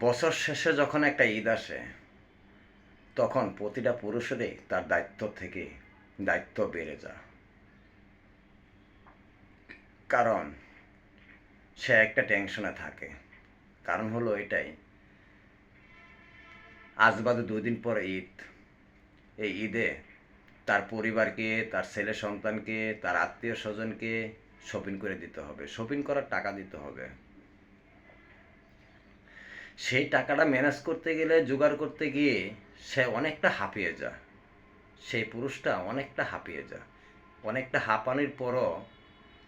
বছর শেষে যখন একটা ঈদ আসে, তখন প্রতিটা পুরুষেরই তার দায়িত্ব থেকে দায়িত্ব বেড়ে যায়। কারণ সে একটা টেনশনে থাকে। কারণ হলো এটাই, আজ বাদে দুই দিন পর ঈদ। এই ঈদে তার পরিবারকে, তার ছেলে সন্তানকে, তার আত্মীয় স্বজনকে শপিং করে দিতে হবে। শপিং করার টাকা দিতে হবে। সেই টাকাটা ম্যানেজ করতে গেলে, জোগাড় করতে গিয়ে সে অনেকটা হাঁপিয়ে যায়। সেই পুরুষটা অনেকটা হাঁপিয়ে যায়। অনেকটা হাঁপানির পরও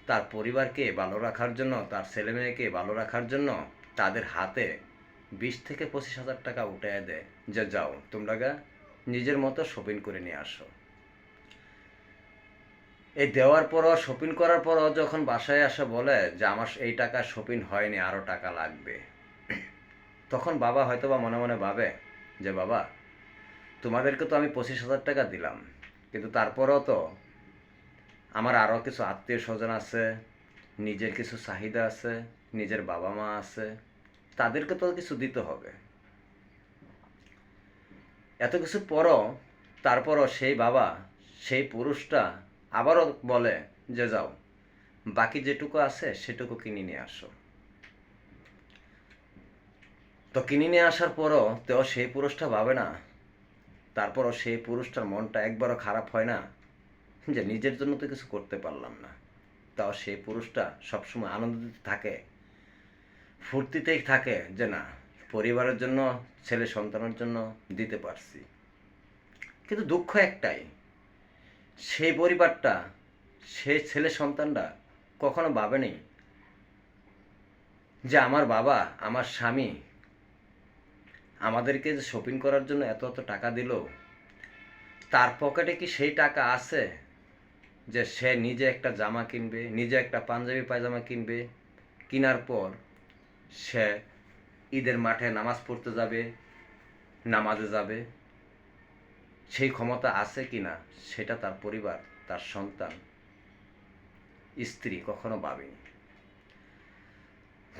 তার পরিবারকে ভালো রাখার জন্য, তার ছেলে মেয়েকে ভালো রাখার জন্য তাদের হাতে বিশ থেকে পঁচিশ হাজার টাকা উঠে দেয়। যে যাও, তোমরা গা নিজের মতো শপিং করে নিয়ে আসো। এই দেওয়ার পরও শপিং করার পরও যখন বাসায় আসে বলে যে, আমার এই টাকা শপিং হয়নি আরও টাকা লাগবে। তখন বাবা হয়তো বা মনে মনে ভাবে যে, বাবা, তোমাদেরকে তো আমি পঁচিশ হাজার টাকা দিলাম, কিন্তু তারপরেও তো আমার আরও কিছু আত্মীয় স্বজন আছে, নিজের কিছু চাহিদা আছে, নিজের বাবা মা আছে, তাদেরকে তো কিছু দিতে হবে। এত কিছু পরও, তারপরও সেই বাবা, সেই পুরুষটা আবারও বলে যে, যাও, বাকি যেটুকু আছে সেটুকু কিনে নিয়ে আসো। তো কিনে নিয়ে আসার পরও তেও সেই পুরুষটা ভাবে না। তারপরও সেই পুরুষটার মনটা একবারও খারাপ হয় না, যে নিজের জন্য তো কিছু করতে পারলাম না। তাও সেই পুরুষটা সবসময় আনন্দিত থাকে, ফুর্তিতেই থাকে যে না, পরিবারের জন্য, ছেলে সন্তানের জন্য দিতে পারছি। কিন্তু দুঃখ একটাই, সেই পরিবারটা, সেই ছেলে সন্তানরা কখনো ভাবেনি যে আমার বাবা, আমার স্বামী আমাদেরকে যে শপিং করার জন্য এত এত টাকা দিল, তার পকেটে কি সেই টাকা আছে? যে সে নিজে একটা জামা কিনবে, নিজে একটা পাঞ্জাবি পায়জামা কিনবে, কেনার পর সে ঈদের মাঠে নামাজ পড়তে যাবে, নামাজে যাবে। সেই ক্ষমতা আছে কি না, সেটা তার পরিবার, তার সন্তান, স্ত্রী কখনো ভাবেনি।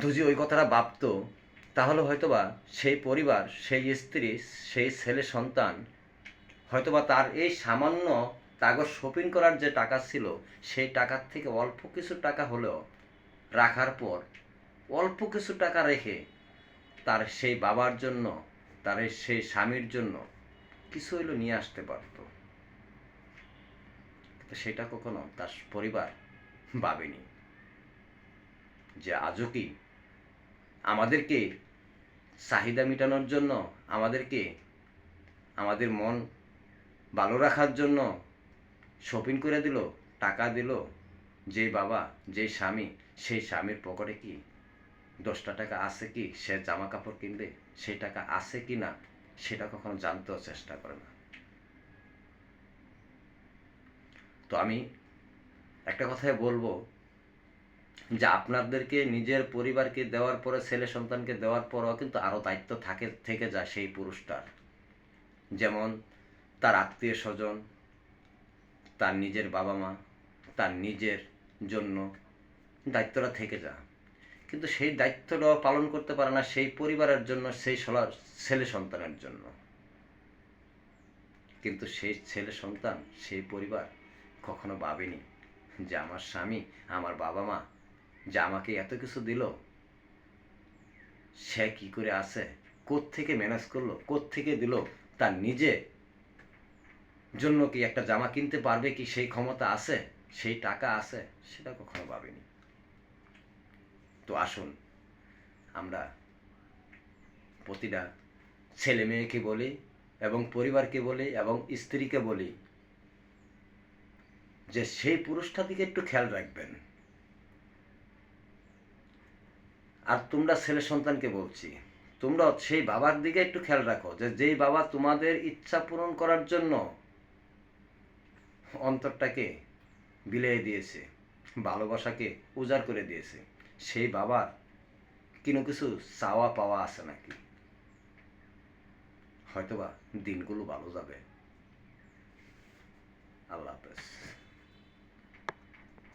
যদি ওই কথাটা ভাবতো তাহলে হয়তোবা সেই পরিবার, সেই স্ত্রী, সেই ছেলে সন্তান হয়তোবা তার এই সামান্য কাগজ শপিং করার যে টাকা ছিল, সেই টাকার থেকে অল্প কিছু টাকা হলেও রাখার পর অল্প কিছু টাকা রেখে তার সেই বাবার জন্য, তার সেই স্বামীর জন্য কিছু হইল নিয়ে আসতে পারত। সেটা কখনো তার পরিবার ভাবেনি যে আজও কি আমাদেরকে চাহিদা মেটানোর জন্য আমাদেরকে আমাদের মন ভালো রাখার জন্য শপিং করে দিল, টাকা দিল, যে বাবা, যে স্বামী, সেই স্বামীর পকেটে কি দশটা টাকা আছে কি? সে জামা কাপড় কিনবে সেই টাকা আছে কি না সেটা কখনো জানতেও চেষ্টা করে না। তো আমি একটা কথাই বলব যে আপনাদেরকে, নিজের পরিবারকে দেওয়ার পরে, ছেলে সন্তানকে দেওয়ার পরও কিন্তু আরও দায়িত্ব থাকে, থেকে যায় সেই পুরুষটার। যেমন তার আত্মীয় স্বজন, তার নিজের বাবা মা, তার নিজের জন্য দায়িত্বটা থেকে যায়। কিন্তু সেই দায়িত্বটাও পালন করতে পারে না সেই পরিবারের জন্য, সেই ছেলে সন্তানের জন্য। কিন্তু সেই ছেলে সন্তান, সেই পরিবার কখনো ভাবেনি যে আমার স্বামী, আমার বাবা মা যে আমাকে এত কিছু দিল? সে কি করে আছে? থেকে ম্যানেজ করল? থেকে দিল? তার নিজে জন্য কি একটা জামা কিনতে পারবে কি সেই ক্ষমতা আছে? সেই টাকা আছে? সেটা কখনো ভাবেনি। তো আসুন, আমরা প্রতিটা ছেলে মেয়েকে বলি এবং পরিবারকে বলি এবং স্ত্রীকে বলি যে সেই পুরুষটার দিকে একটু খেয়াল রাখবেন। আর তোমরা ছেলে সন্তানকে বলছি, তোমরা সেই বাবার দিকে একটু খেয়াল রাখো যে যেই বাবা তোমাদের ইচ্ছা পূরণ করার জন্য অন্তরটাকে বিলিয়ে দিয়েছে, ভালোবাসাকে উজাড় করে দিয়েছে, সেই বাবার কোনো কিছু চাওয়া পাওয়া আছে নাকি? হয়তোবা দিনগুলো ভালো যাবে। আল্লাহ হাফেজ।